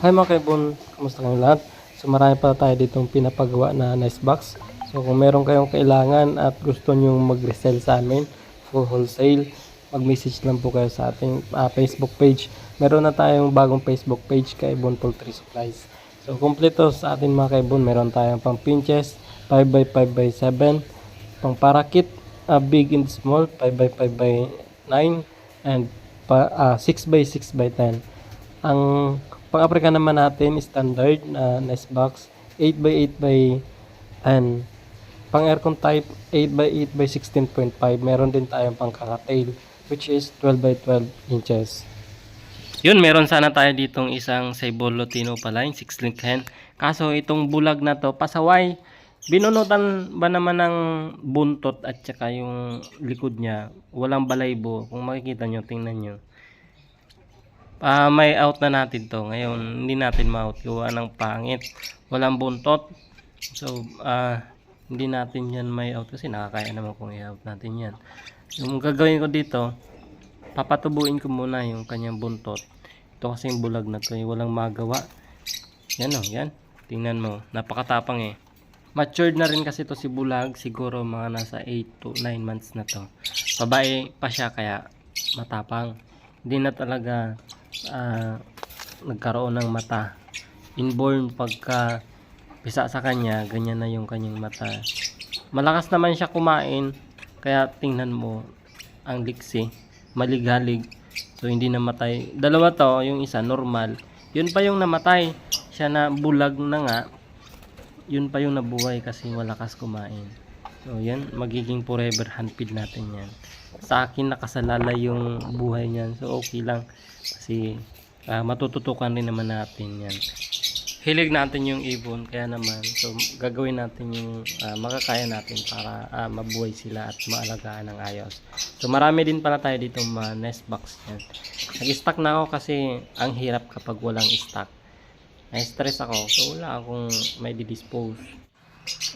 Hi mga kaibon, kamusta kayong lahat? So marami pa tayo ditong pinapagawa na nice box. So kung meron kayong kailangan at gusto nyo mag-resell sa amin, full wholesale, mag-message lang po kayo sa ating ah, Facebook page. Meron na tayong bagong Facebook page, Kaibon Poultry Supplies. So kumpleto sa atin mga kaibon, meron tayong pang pinches, 5x5x7, pang parakit, ah, big and small, 5x5x9, and pa, ah, 6x6x10. Ang pang-Africa naman natin, standard na nest box, 8x8 by 10. Pang aircon type, 8x8 by 16.5. Meron din tayong pang kakatail, which is 12x12 inches. Yun, meron sana tayo ditong isang Ceibol Lutino Paline, 6 link hen. Kaso itong bulag na to, pasaway. Binunutan ba naman ng buntot at saka yung likod niya, walang balaybo. Kung makikita nyo, tingnan nyo. Ah, may out na natin to. Ngayon, hindi natin ma-out. Gawa ng pangit. Walang buntot. So, ah, hindi natin yan may out kasi nakakaya naman kung i-out natin yan. Yung gagawin ko dito, papatubuin ko muna yung kanyang buntot. Ito kasi yung bulag na to. Yung walang magawa. Yan o, yan. Tingnan mo. Napakatapang eh. Matured na rin kasi to si bulag. Siguro mga nasa 8 to 9 months na to. Babae pa siya kaya matapang. Hindi na talaga ah, nagkaroon ng mata. Inborn pagka pisa sa kanya, ganyan na yung kanyang mata. Malakas naman siya kumain, kaya tingnan mo ang liksi, maligalig. So hindi namatay. Dalawa to, yung isa normal. Yun pa yung namatay. Siya na bulag na nga. Yun pa yung nabuhay kasi malakas kumain. So yan, magiging forever handpid natin yan. Sa akin nakasalala yung buhay niyan. So okay lang. Kasi ah, matututukan rin naman natin yan. Hilig natin yung ibon. Kaya naman, so gagawin natin yung ah, makakaya natin para ah, mabuhay sila at maalagaan ng ayos. So marami din pala tayo dito mga nest box yan. Nag-stock na ako kasi ang hirap kapag walang stock. Na-stress ako. So wala akong may dispose.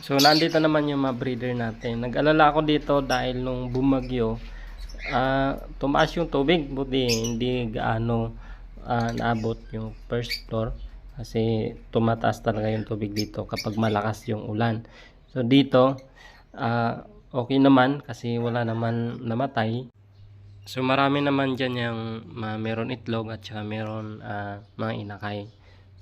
So nandito naman yung mga breeder natin. Nag-alala ako dito dahil nung bumagyo, ah tumaas yung tubig. Buti hindi gaano ah, naabot yung first floor. Kasi tumataas talaga yung tubig dito kapag malakas yung ulan. So dito, ah, okay naman kasi wala naman namatay. So marami naman dyan yung ma- meron itlog at saka meron ah, mga inakay.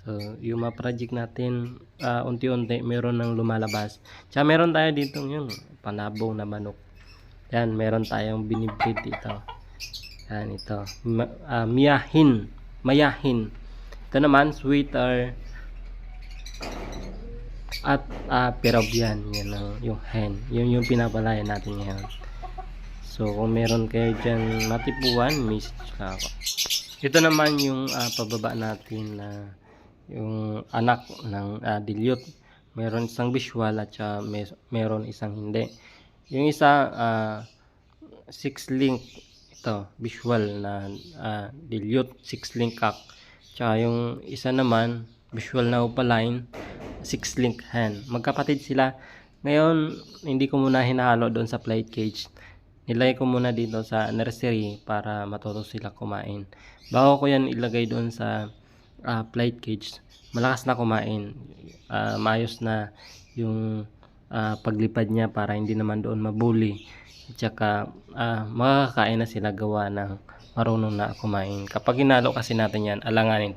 So yung mga project natin ah, unti-unti meron nang lumalabas. Tsaka meron tayo dito yung panabong na manok. Yan, meron tayong binibreed dito. Yan ito. Ma- ah, miyahin. Mayahin. Ito naman, sweeter at uh, Peruvian. Yan ang, yung hen. Yun yung pinapalayan natin ngayon. So, kung meron kayo dyan matipuan, message ka ako. Ito naman yung ah, pababa natin na yung anak ng uh, dilute. Meron isang visual at saka may, meron isang hindi. Yung isa, ah, six link ito, visual na ah, dilute, six link cock. Tsaka yung isa naman, visual na opaline, six link hand. Magkapatid sila. Ngayon, hindi ko muna hinahalo doon sa plate cage. Nilagay ko muna dito sa nursery para matuto sila kumain. Bago ko yan ilagay doon sa ah, plate cage, malakas na kumain. Ah, maayos na yung ah, paglipad niya para hindi naman doon mabuli. At saka ah, makakakain na sila gawa ng marunong na kumain. Kapag hinalo kasi natin yan, alanganin